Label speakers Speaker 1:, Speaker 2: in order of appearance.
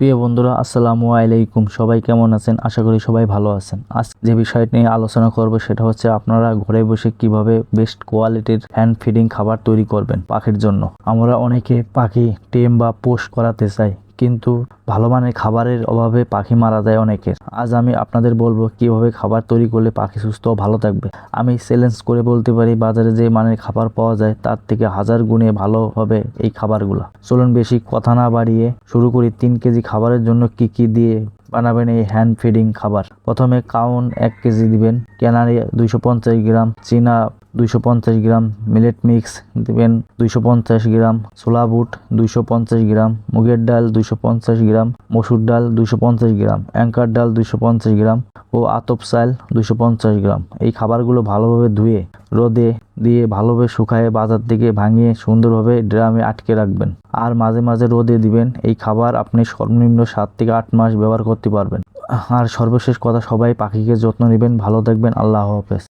Speaker 1: প্রিয় বন্ধুরা, আসসালামু আলাইকুম। সবাই কেমন আছেন? আশা করি সবাই ভালো আছেন। আজ যে বিষয়টি নিয়ে আলোচনা করব সেটা হচ্ছে আপনারা ঘরে বসে কীভাবে বেস্ট কোয়ালিটির হ্যান্ড ফিডিং খাবার তৈরি করবেন পাখির জন্য। আমরা অনেকে পাখি টেম বা পোষ করাতে চাই কিন্তু ভালো মানের খাবারের অভাবে পাখি মারা যায় অনেকের। আজ আমি আপনাদের বলব কীভাবে খাবার তৈরি করলে পাখি সুস্থ ও ভালো থাকবে। আমি চ্যালেঞ্জ করে বলতে পারি, বাজারে যে মানের খাবার পাওয়া যায় তার থেকে হাজার গুণে ভালো হবে এই খাবারগুলো। চলুন বেশি কথা না বাড়িয়ে শুরু করি। তিন কেজি খাবারের জন্য কি কি দিয়ে বানাবেন এই হ্যান্ড ফিডিং খাবার। প্রথমে কাউন এক কেজি দিবেন ক্যানারি দুইশো পঞ্চাশ গ্রাম, চীনা দুইশো পঞ্চাশ গ্রাম মিলেট মিক্স দিবেন দুইশো পঞ্চাশ গ্রাম, ছোলা বুট দুইশো পঞ্চাশ গ্রাম, মুগের ডাল দুইশো পঞ্চাশ গ্রাম, মসুর ডাল দুইশো পঞ্চাশ গ্রাম, অ্যাঙ্কার ডাল দুইশো পঞ্চাশ গ্রাম ও আতপ চাল দুইশো পঞ্চাশ গ্রাম। এই খাবারগুলো ভালোভাবে ধুয়ে রোদে দিয়ে ভালোভাবে শুকায়ে বাজার থেকে ভাঙিয়ে সুন্দরভাবে ড্রামে আটকে রাখবেন। আর মাঝে মাঝে রোদে দিবেন, এই খাবার আপনি সর্বনিম্ন সাত থেকে আট মাস ব্যবহার করতে পারবেন। আর সর্বশেষ কথা, সবাই পাখিকে যত্ন নেবেন, ভালো থাকবেন, আল্লাহ হাফেজ।